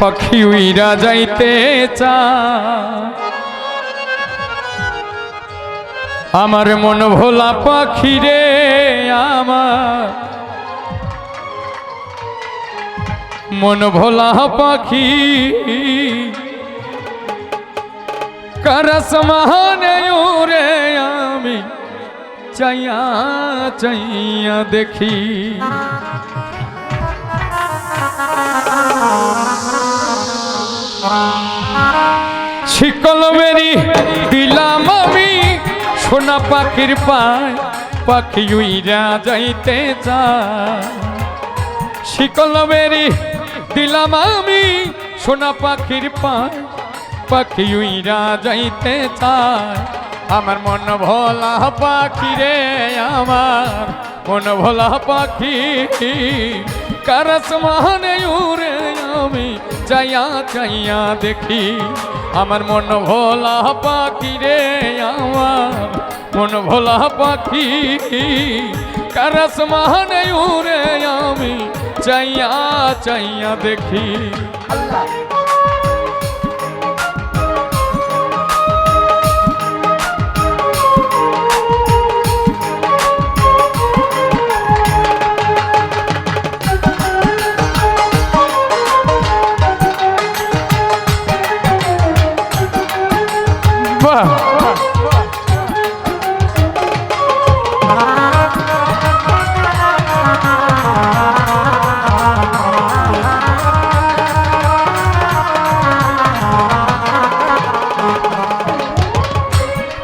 পাখি উইরা যাইতে চা। আমার মন ভোলা পাখি রে আমার। মন ভোলা পাখি। করস মহানে রে আমি চাইয়া চাইয়া দেখি। শিকল বেরি দিলাম আমি, সোনা পাখির পায়, পাখি উইরা যাইতে চায়। শিকল বেরি দিলাম আমি, সোনা পাখির পায়, পাখি উইরা যাইতে চায়। আমার মন ভোলা পাখি রে আমার, মন ভোলা পাখি। কারস মহানে উড়ে আমি চাইয়া চাইয়া দেখি আমার মন ভোলা পাখি রে আমার মন ভোলা পাখি কারস মহানে উড়ে আমি চাইয়া চাইয়া দেখি বাহ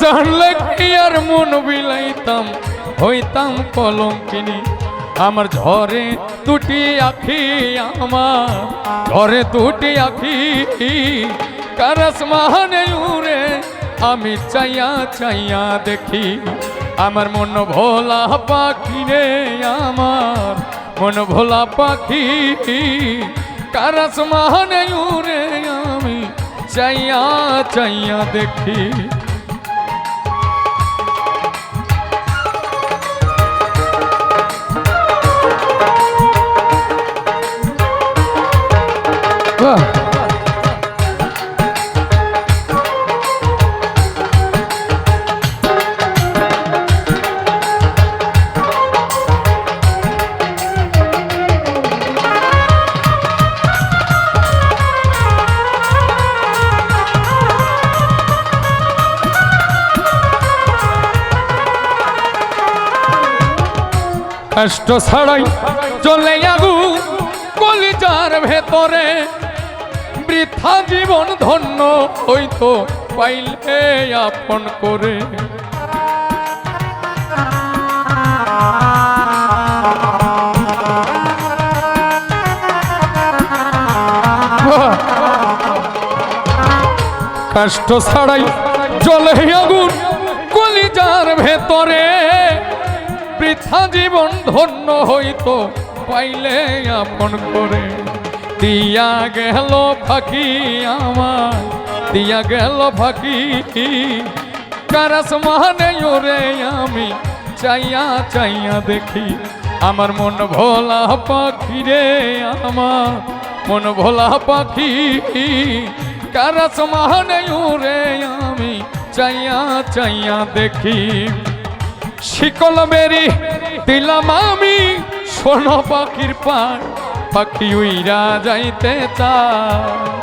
জানলে কি আর মন বিলাইতাম? হইতাম কলঙ্কিনী। আমার ঝরে দুটি আখি আমার। ঝরে দুটি আখি। কারস মাহানে উড়ে আমি চাইয়া চাইয়া দেখি। আমার মন ভোলা পাখি রে আমার। মন ভোলা পাখি। কারস মাহানে উড়ে আমি চাইয়া চাইয়া দেখি। কষ্ট ছাড়াই চলে আগু কলিজার ভেতরে। বৃথা জীবন ধন্য হইতো পাইলে আপন করে। কষ্ট ছাড়াই চলে আগুন বৃথা জীবন ধন্য হইতো, পাইলে আপন করে। দিয়া গেল ফাঁকি আমার দিয়া গেল ফাঁকি। কারাস মানে ওরে আমি চাইয়া চাইয়া দেখি, আমার মন ভোলা পাখি রে আমার। মন ভোলা পাখি, কারাস মানে ওরে আমি চাইয়া চাইয়া দেখি। শিকল বেরি দিলাম আমি শোনো পাখির পার পাখি উইরা যাইতে চায়।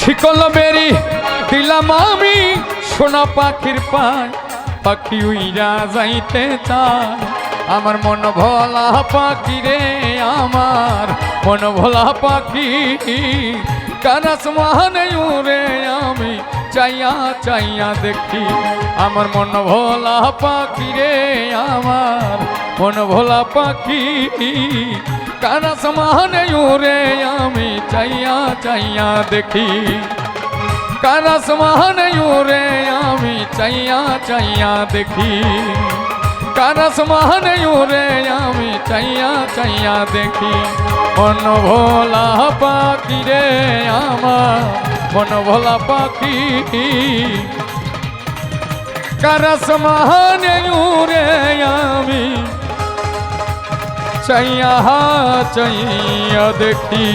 শিকল বেরি দিলাম আমি সোনা পাখির পায় পাখি উইরা যাইতে চায়। আমার মন ভোলা পাখি রে আমার মন ভোলা পাখি কারাস মহানে উরে আমি চাইয়া চাইয়া দেখি। আমার মন ভোলা পাখি রে, আমার মন ভোলা পাখি কারাস মহানে উরে আমি চাইয়া চাইয়া দেখি। কারাস মহানে উরে আমি চাইয়া চাইয়া দেখি। কারাস মহানে উরে আমি চাইয়া চাইয়া দেখি, মন ভোলা পাখি রে আমার, মন ভোলা পাখি। কারাস মহানে উরে আমি, চাইয়া চাইয়া দেখি।